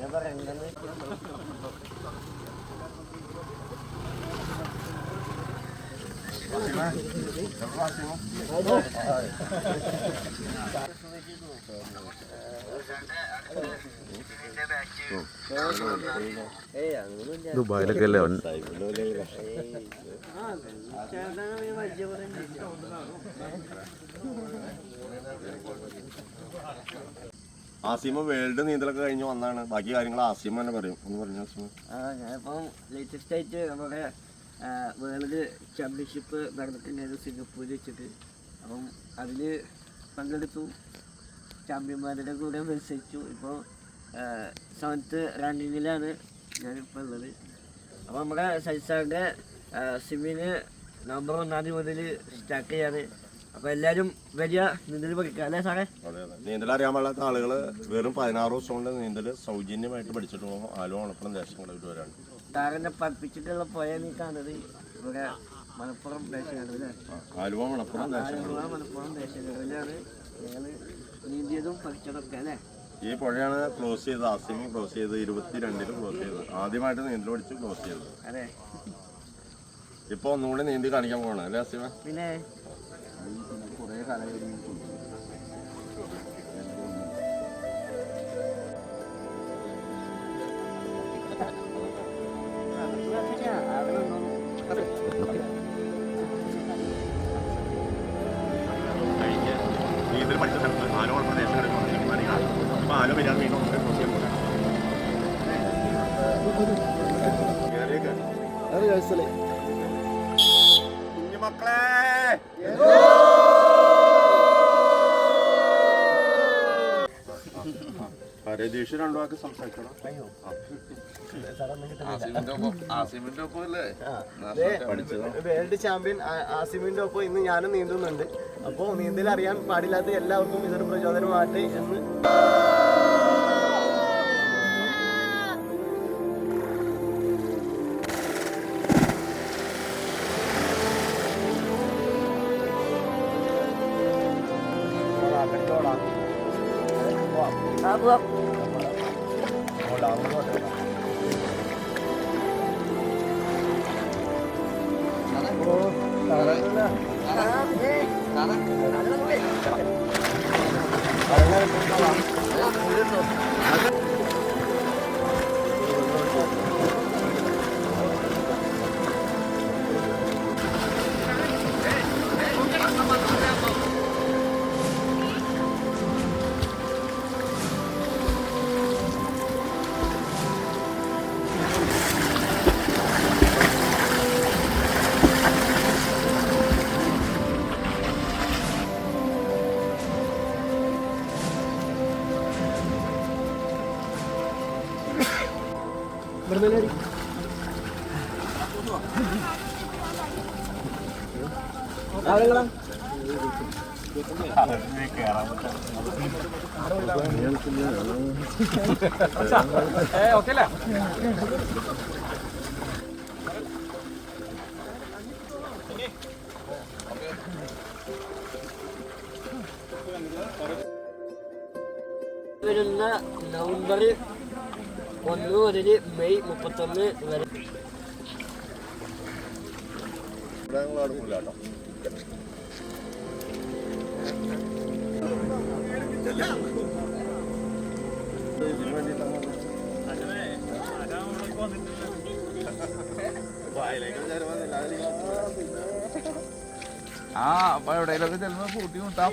ഞാൻ പറയുന്നത് ദുബായിലൊക്കെ അല്ലേ? ആസിമ വേൾഡ് നീന്തലൊക്കെ കഴിഞ്ഞ് വന്നാണ്. ബാക്കി കാര്യങ്ങൾ ആസിമ തന്നെ പറയും. ഒന്ന് പറഞ്ഞു ആസിമ? ആ ഞാനിപ്പം ലേറ്റസ്റ്റ് ആയിട്ട് നമ്മുടെ വേൾഡ് ചാമ്പ്യൻഷിപ്പ് നടന്നിട്ടുണ്ടായിരുന്നു സിംഗപ്പൂരിൽ വെച്ചിട്ട്. അപ്പം അതിൽ പങ്കെടുത്തു. ചാമ്പ്യന്മാരുടെ കൂടെ മത്സരിച്ചു. ഇപ്പോൾ സെവൻത്ത് റാങ്കിങ്ങിലാണ് ഞാനിപ്പോൾ ഉള്ളത്. അപ്പോൾ നമ്മുടെ സൈസാറിന്റെ സിമ്മിന് നവംബർ ഒന്നാം തീയതി മുതൽ സ്റ്റാർട്ട് ചെയ്യാണ്. അപ്പോൾ എല്ലാവരും വലിയ നീന്തൽ പഠിക്കാം അല്ലേ സാറേ? നീന്തൽ അറിയാൻ പാടാത്ത ആളുകൾ വെറും പതിനാറ് ദിവസം കൊണ്ട് നീന്തൽ സൗജന്യമായിട്ട് പഠിച്ചിട്ട് പോകും. ആലുവ മണപ്പുറം ദേശങ്ങളിൽ വരാണ്. സാറിനെ പഠിപ്പിച്ചിട്ടുള്ള പുഴ നീ കാണുന്നത് ഇവിടെ മലപ്പുറം ദേശമാണ് അല്ലേ ആലുവ മലപ്പുറം ആലുവ മലപ്പുറം ദേശങ്ങളിലാണ് ഞങ്ങൾ നീന്തിയതും പഠിച്ചതൊക്കെ അല്ലേ? ഈ പുഴയാണ് ക്ലോസ് ചെയ്തത് ആസിമ ക്ലോസ് ചെയ്ത് ഇരുപത്തിരണ്ടിൽ ക്ലോസ് ചെയ്തത്. ആദ്യമായിട്ട് നീന്തൽ പഠിച്ച് ക്ലോസ് ചെയ്തത്. അതെ. ഇപ്പൊ ഒന്നുകൂടി നീന്തി കാണിക്കാൻ പോകണം അല്ലേ ആസിമ പിന്നെ? കുറേ കാലം നീന്തൽ പഠിച്ച സ്ഥലത്ത് ആലുവ പ്രദേശങ്ങളിൽ അപ്പോൾ ആലോ വരാൻ വീണ്ടും ക്രോസ് ചെയ്യാൻ പോകണം കുഞ്ഞുമക്കളെ. പരദീഷ് രണ്ടു വാക്ക് സംസാരിക്കണം. വേൾഡ് ചാമ്പ്യൻ ആസിമിന്റെ ഒപ്പം ഇന്ന് ഞാനും നീന്തുന്നുണ്ട്. അപ്പോൾ നീന്തൽ അറിയാൻ പാടില്ലാത്ത എല്ലാവർക്കും ഇതൊരു പ്രചോദനമാകട്ടെ എന്ന് Đó bước. Một lần luôn. Đó đấy. Đó đấy. Đó đấy. Đó đấy. ആ അല്ലേ വരുന്ന നവംബർ ഒന്ന് മുതൽ മെയ് മുപ്പത്തൊന്ന് വരെ. ആ അപ്പൊ എവിടെയെങ്കിലും ചെല്ലുമ്പോ കൂട്ടി മുട്ടാം.